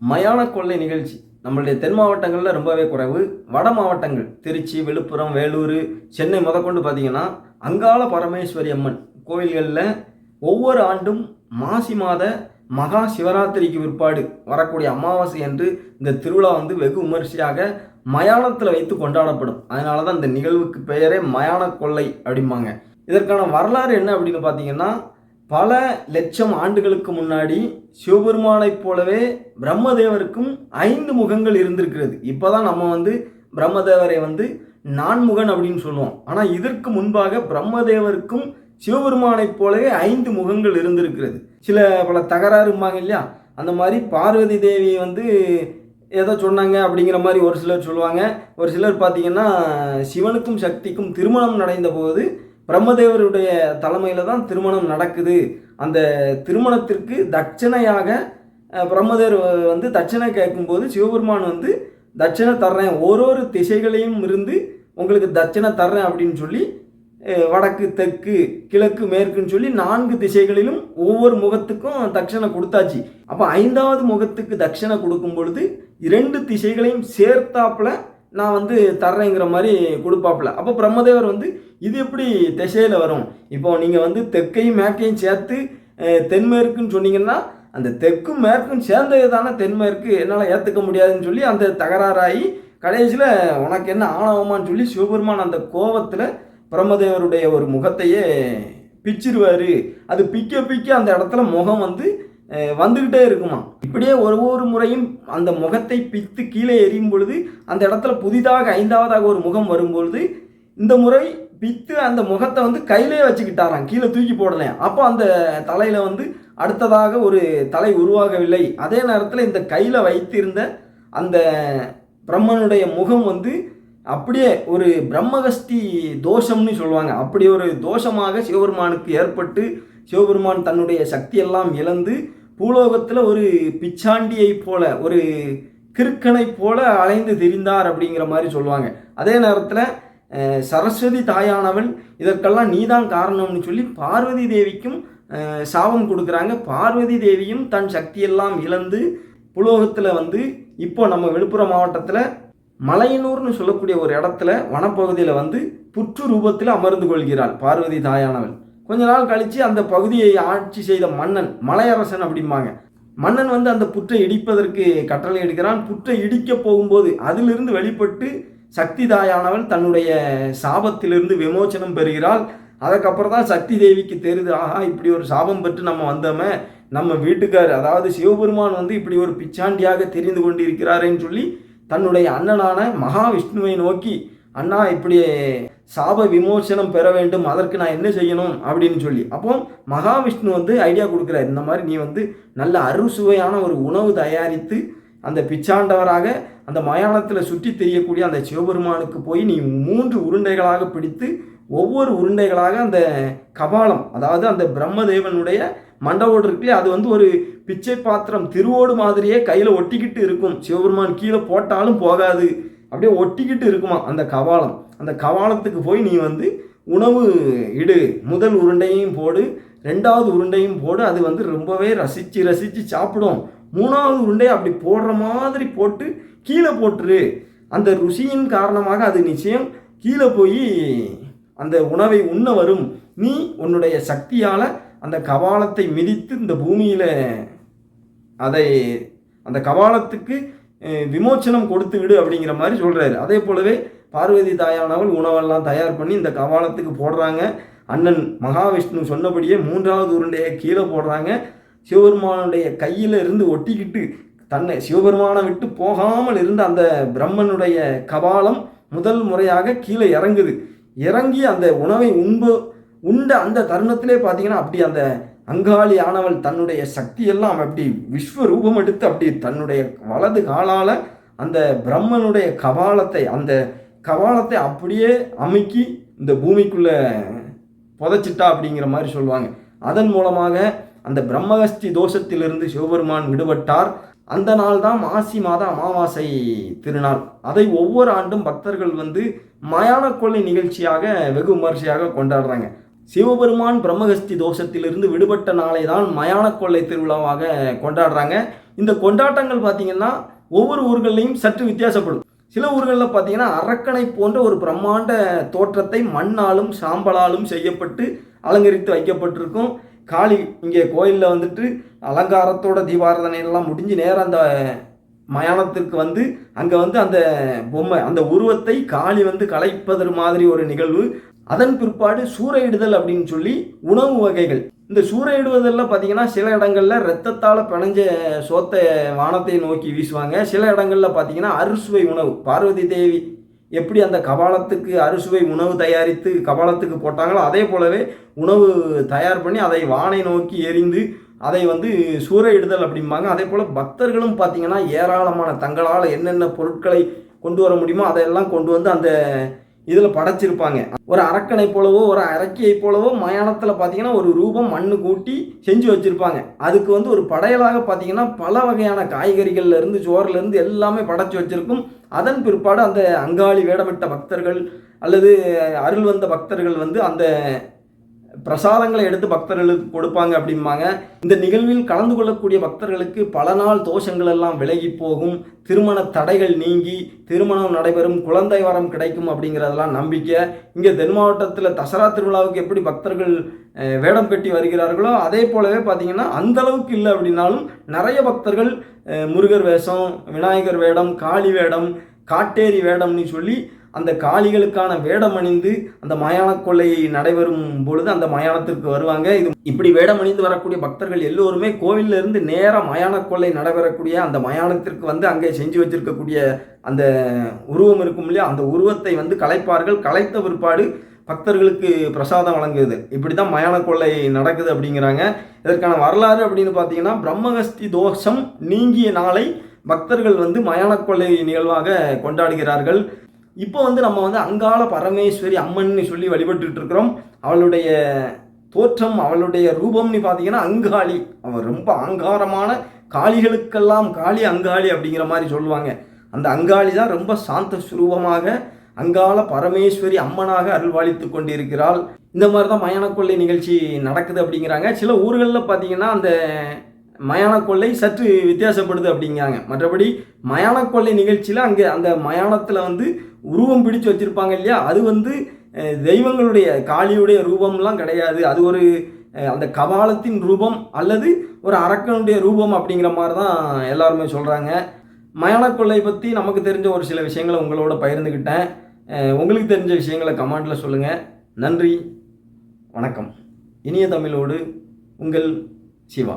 மயான கொள்ளை நிகழ்ச்சி. நம்மளுடைய தென் மாவட்டங்களில் ரொம்பவே குறைவு. வட மாவட்டங்கள் திருச்சி விழுப்புரம் வேலூர் சென்னை முதற்கொண்டு பார்த்தீங்கன்னா அங்காள பரமேஸ்வரி அம்மன் கோயில்களில் ஒவ்வொரு ஆண்டும் மாசி மாத மகா சிவராத்திரிக்கு பிற்பாடு வரக்கூடிய அமாவாசை என்று இந்த திருவிழா வந்து வெகு விமரிசையாக மயானத்தில் வைத்து கொண்டாடப்படும். அதனால தான் இந்த நிகழ்வுக்கு பெயரே மயான கொள்ளை அப்படிம்பாங்க. இதற்கான வரலாறு என்ன அப்படின்னு பார்த்தீங்கன்னா பல லட்சம் ஆண்டுகளுக்கு முன்னாடி சிவபெருமானைப் போலவே பிரம்மதேவருக்கும் ஐந்து முகங்கள் இருந்திருக்கிறது. இப்போதான் நம்ம வந்து பிரம்மதேவரை வந்து நான்முகன் அப்படின்னு சொல்லுவோம். ஆனால் இதற்கு முன்பாக பிரம்மதேவருக்கும் சிவபெருமானைப் போலவே ஐந்து முகங்கள் இருந்திருக்கிறது. சில பல தகராறும்பாங்க இல்லையா? அந்த மாதிரி பார்வதி தேவி வந்து ஏதோ சொன்னாங்க அப்படிங்கிற மாதிரி ஒரு சிலர் சொல்லுவாங்க. ஒரு சிலர் பார்த்தீங்கன்னா சிவனுக்கும் சக்திக்கும் திருமணம் நடந்த போது பிரம்மதேவருடைய தலைமையில் தான் திருமணம் நடக்குது. அந்த திருமணத்திற்கு தட்சணையாக பிரம்மதேவர் வந்து தட்சணை கேட்கும்போது சிவபெருமான் வந்து தட்சணை தர்றேன். ஒரு ஒரு திசைகளையும் இருந்து உங்களுக்கு தட்சணை தர்றேன் அப்படின்னு சொல்லி வடக்கு தெற்கு கிழக்கு மேற்குன்னு சொல்லி நான்கு திசைகளிலும் ஒவ்வொரு முகத்துக்கும் தட்சணை கொடுத்தாச்சு. அப்போ ஐந்தாவது முகத்துக்கு தட்சணை கொடுக்கும் பொழுது இரண்டு திசைகளையும் சேர்த்தாப்புல நான் வந்து தர்றேங்கிற மாதிரி கொடுப்பாப்புல. அப்போ பிரம்மதேவர் வந்து இது எப்படி திசையில் வரும்? இப்போ நீங்கள் வந்து தெற்கையும் மேற்கையும் சேர்த்து தென்மேற்குன்னு சொன்னீங்கன்னா அந்த தெற்கும் மேற்கும் சேர்ந்தது தானே தென்மேற்கு. என்னால் ஏற்றுக்க முடியாதுன்னு சொல்லி அந்த தகராறாகி கடைசியில் உனக்கு என்ன ஆணவமான்னு சொல்லி சிவபெருமான் அந்த கோபத்தில் பிரம்மதேவருடைய ஒரு முகத்தையே பிச்சிருவார். அது பிக்க பிக்க அந்த இடத்துல முகம் வந்து வந்துக்கிட்டே இருக்குமா? இப்படியே ஒரு ஒரு முறையும் அந்த முகத்தை பித்து கீழே எரியும் பொழுது அந்த இடத்துல புதிதாக ஐந்தாவதாக ஒரு முகம் வரும்பொழுது இந்த முறை பித்து அந்த முகத்தை வந்து கையிலே வச்சுக்கிட்டாராம். கீழே தூக்கி போடலையாம் அப்போ அந்த தலையில் வந்து அடுத்ததாக ஒரு தலை உருவாகவில்லை. அதே நேரத்தில் இந்த கையில் வைத்திருந்த அந்த பிரம்மனுடைய முகம் வந்து அப்படியே ஒரு பிரம்மகஸ்தி தோஷம்னு சொல்லுவாங்க. அப்படி ஒரு தோஷமாக சிவபெருமானுக்கு ஏற்பட்டு சிவபெருமான் தன்னுடைய சக்தியெல்லாம் இழந்து பூலோகத்தில் ஒரு பிச்சாண்டியைப் போல ஒரு கிறுக்கனை போல அலைந்து திரிந்தார் அப்படிங்கிற மாதிரி சொல்லுவாங்க. அதே நேரத்தில் சரஸ்வதி தாயானவள் இதற்கெல்லாம் நீதான் காரணம்னு சொல்லி பார்வதி தேவிக்கும் சாபம் கொடுக்குறாங்க. பார்வதி தேவியும் தன் சக்தியெல்லாம் இழந்து புலோகத்தில் வந்து இப்போ நம்ம விழுப்புரம் மாவட்டத்தில் மலையனூர்னு சொல்லக்கூடிய ஒரு இடத்துல வனப்பகுதியில் வந்து புற்று ரூபத்தில் அமர்ந்து கொள்கிறாள் பார்வதி தாயானவள் கொஞ்ச நாள் கழித்து அந்த பகுதியை ஆட்சி செய்த மன்னன் மலையரசன் அப்படிம்பாங்க. மன்னன் வந்து அந்த புற்றை இடிப்பதற்கு கட்டளை எடுக்கிறான். புற்றை இடிக்க போகும்போது அதிலிருந்து வெளிப்பட்டு சக்தி தாயானவள் தன்னுடைய சாபத்திலிருந்து விமோச்சனம் பெறுகிறாள். அதுக்கப்புறம் தான் சக்தி தேவிக்கு தெரியுது ஆஹா இப்படி ஒரு சாபம் பெற்று நம்ம வந்தோமே. நம்ம வீட்டுக்கார் அதாவது சிவபெருமான் வந்து இப்படி ஒரு பிச்சாண்டியாக தெரிந்து கொண்டிருக்கிறாரேன்னு சொல்லி தன்னுடைய அண்ணனான மகாவிஷ்ணுவை நோக்கி அண்ணா இப்படி சாப விமோசனம் பெற வேண்டும் அதற்கு நான் என்ன செய்யணும் அப்படின்னு சொல்லி. அப்போ மகாவிஷ்ணு வந்து ஐடியா கொடுக்குறாரு இந்த மாதிரி நீ வந்து நல்ல அறுசுவையான ஒரு உணவு தயாரித்து அந்த பிச்சாண்டவராக அந்த மயானத்தில் சுற்றி தெரியக்கூடிய அந்த சிவபெருமானுக்கு போய் நீ மூன்று உருண்டைகளாக பிடித்து ஒவ்வொரு உருண்டைகளாக அந்த கபாலம் அதாவது அந்த பிரம்மதேவனுடைய மண்டவோடு இருக்குல்லையே அது வந்து ஒரு பிச்சை பாத்திரம் திருவோடு மாதிரியே கையில் ஒட்டிக்கிட்டு இருக்கும். சிவபெருமான் கீழே போட்டாலும் போகாது. அப்படியே ஒட்டிக்கிட்டு இருக்குமா அந்த கபாலம். அந்த கவாலத்துக்கு போய் நீ வந்து உணவு இடு. முதல் உருண்டையும் போடு ரெண்டாவது உருண்டையும் போடு. அது வந்து ரொம்பவே ரசித்து ரசித்து சாப்பிடும். மூணாவது உருண்டையை அப்படி போடுற மாதிரி போட்டு கீழே போட்டுரு. அந்த ருசியின் காரணமாக அது நிச்சயம் கீழே போய் அந்த உணவை உண்ண வரும். நீ உன்னுடைய சக்தியால் அந்த கபாலத்தை மிதித்து இந்த பூமியில் அதை அந்த கபாலத்துக்கு விமோச்சனம் கொடுத்து விடு அப்படிங்கிற மாதிரி சொல்கிறாரு அதே போலவே பார்வதி தாயானவள் உணவெல்லாம் தயார் பண்ணி இந்த கவாலத்துக்கு போடுறாங்க. அண்ணன் மகாவிஷ்ணு சொன்னபடியே மூன்றாவது உருண்டையை கீழே போடுறாங்க. சிவபெருமானுடைய கையில் இருந்து ஒட்டிக்கிட்டு தன்னை சிவபெருமானை விட்டு போகாமல் இருந்த அந்த பிரம்மனுடைய கபாலம் முதல் முறையாக கீழே இறங்குது. இறங்கி அந்த உணவை உண்பு உண்ட அந்த தருணத்திலே பார்த்தீங்கன்னா அப்படி அந்த அங்காளி ஆனவள் தன்னுடைய சக்தியெல்லாம் அப்படி விஸ்வரூபம் எடுத்து அப்படி தன்னுடைய வலது காலால் அந்த பிரம்மனுடைய கபாலத்தை அந்த கபாலத்தை அப்படியே அமுக்கி இந்த பூமிக்குள்ளே புதைச்சிட்டா அப்படிங்கிற மாதிரி சொல்லுவாங்க. அதன் மூலமாக அந்த பிரம்மகஸ்தி தோஷத்திலிருந்து சிவபெருமான் விடுபட்டார். அந்த நாள் தான் மாசி மாத அமாவாசை திருநாள். அதை ஒவ்வொரு ஆண்டும் பக்தர்கள் வந்து மயான கொள்ளை நிகழ்ச்சியாக வெகு விமர்சையாக கொண்டாடுறாங்க. சிவபெருமான் பிரம்மகஸ்தி தோஷத்திலிருந்து விடுபட்ட நாளை தான் மயான கொள்ளை திருவிழாவாக கொண்டாடுறாங்க. இந்த கொண்டாட்டங்கள் பார்த்தீங்கன்னா ஒவ்வொரு ஊர்கள்லையும் சற்று வித்தியாசப்படும். சில ஊர்களில் பார்த்தீங்கன்னா அரக்கனை போன்ற ஒரு பிரம்மாண்ட தோற்றத்தை மண்ணாலும் சாம்பலாலும் செய்யப்பட்டு அலங்கரித்து வைக்கப்பட்டிருக்கும். காளி இங்கே கோயிலில் வந்துட்டு அலங்காரத்தோட தீபாராதனையெல்லாம் முடிஞ்சு நேரம் அந்த மயானத்திற்கு வந்து அங்கே வந்து அந்த பொம்மை அந்த உருவத்தை காளி வந்து கலைப்பது மாதிரி ஒரு நிகழ்வு அதன் பிற்பாடு சூறையிடுதல் அப்படின்னு சொல்லி உணவு வகைகள். இந்த சூறையிடுவதெல்லாம் பார்த்தீங்கன்னா சில இடங்களில் ரத்தத்தால் பிணைஞ்ச சோத்தை வானத்தை நோக்கி வீசுவாங்க. சில இடங்களில் பார்த்தீங்கன்னா அறுசுவை உணவு. பார்வதி தேவி எப்படி அந்த கபாலத்துக்கு அறுசுவை உணவு தயாரித்து கபாலத்துக்கு போட்டாங்களோ அதே போலவே உணவு தயார் பண்ணி அதை வானை நோக்கி எரிந்து அதை வந்து சூறையிடுதல் அப்படிம்பாங்க. அதே போல் பக்தர்களும் பார்த்தீங்கன்னா ஏராளமான தங்களால் என்னென்ன பொருட்களை கொண்டு வர முடியுமோ அதையெல்லாம் கொண்டு வந்து அந்த இதில் படைச்சிருப்பாங்க. ஒரு அரக்கனை போலவோ ஒரு அரக்கியை போலவோ மயானத்தில் பார்த்தீங்கன்னா ஒரு ரூபம் மண்ணு கூட்டி செஞ்சு வச்சுருப்பாங்க. அதுக்கு வந்து ஒரு படையலாக பார்த்தீங்கன்னா பல வகையான காய்கறிகள்லேருந்து சோறுலேருந்து எல்லாமே படைச்சி வச்சிருக்கும். அதன் பிற்பாடு அந்த அங்காளி வேடமிட்ட பக்தர்கள் அல்லது அருள் வந்த பக்தர்கள் வந்து அந்த பிரசாதங்களை எடுத்து பக்தர்களுக்கு கொடுப்பாங்க அப்படிம்பாங்க. இந்த நிகழ்வில் கலந்து கொள்ளக்கூடிய பக்தர்களுக்கு பல நாள் தோஷங்கள் எல்லாம் விலகி போகும். திருமண தடைகள் நீங்கி திருமணம் நடைபெறும் குழந்தை வரம் கிடைக்கும் அப்படிங்கிறதெல்லாம் நம்பிக்கை. இங்கே தென் மாவட்டத்தில் தசரா திருவிழாவுக்கு எப்படி பக்தர்கள் வேடம் கட்டி வருகிறார்களோ அதே போலவே பார்த்தீங்கன்னா அந்த அளவுக்கு இல்லை அப்படின்னாலும் நிறைய பக்தர்கள் முருகர் வேஷம் விநாயகர் வேடம் காளி வேடம் காட்டேரி வேடம்னு சொல்லி அந்த காளிகளுக்கான வேடம் அணிந்து அந்த மயான கொள்ளை நடைபெறும் பொழுது அந்த மயானத்திற்கு வருவாங்க. இது இப்படி வேடம் அணிந்து வரக்கூடிய பக்தர்கள் எல்லோருமே கோவில்ல இருந்து நேராக மயான கொள்ளை நடைபெறக்கூடிய அந்த மயானத்திற்கு வந்து அங்கே செஞ்சு வச்சிருக்கக்கூடிய அந்த உருவம் இருக்கும் இல்லையா? அந்த உருவத்தை வந்து கலைப்பார்கள் கலைத்த பிற்பாடு பக்தர்களுக்கு பிரசாதம் வழங்குது. இப்படி தான் மயான கொள்ளை நடக்குது அப்படிங்கிறாங்க. இதற்கான வரலாறு அப்படின்னு பார்த்தீங்கன்னா பிரம்மகஸ்தி தோஷம் நீங்கிய நாளை பக்தர்கள் வந்து மயான கொள்ளை நிகழ்வாக கொண்டாடுகிறார்கள். இப்போ வந்து நம்ம வந்து அங்காள பரமேஸ்வரி அம்மன்னு சொல்லி வழிபட்டுட்டு இருக்கிறோம் அவளுடைய தோற்றம் அவளுடைய ரூபம்னு பார்த்தீங்கன்னா அங்காளி. அவள் ரொம்ப அங்காரமான காளிகளுக்கெல்லாம் காளி அங்காளி அப்படிங்கிற மாதிரி சொல்லுவாங்க. அந்த அங்காளி தான் ரொம்ப சாந்த சுரூபமாக அங்காள பரமேஸ்வரி அம்மனாக அருள்வாளித்து கொண்டிருக்கிறாள். இந்த மாதிரி தான் மயான கொள்ளை நிகழ்ச்சி நடக்குது அப்படிங்கிறாங்க. சில ஊர்களில் பார்த்தீங்கன்னா அந்த மயான கொள்ளை சற்று வித்தியாசப்படுது அப்படிங்கிறாங்க. மற்றபடி மயான கொள்ளை நிகழ்ச்சியில் அங்கே அந்த மயானத்தில் வந்து உருவம் பிடிச்சு வச்சுருப்பாங்க இல்லையா? அது வந்து தெய்வங்களுடைய காளியுடைய ரூபம்லாம் கிடையாது. அது ஒரு அந்த கபாலத்தின் ரூபம் அல்லது ஒரு அரக்கனுடைய ரூபம் அப்படிங்கிற மாதிரி தான் எல்லாருமே சொல்கிறாங்க மயான கொள்ளை பற்றி நமக்கு தெரிஞ்ச ஒரு சில விஷயங்களை உங்களோட பகிர்ந்துக்கிட்டேன் உங்களுக்கு தெரிஞ்ச விஷயங்களை கமெண்டில் சொல்லுங்கள் நன்றி. வணக்கம். இனிய தமிழோடு உங்கள் சிவா.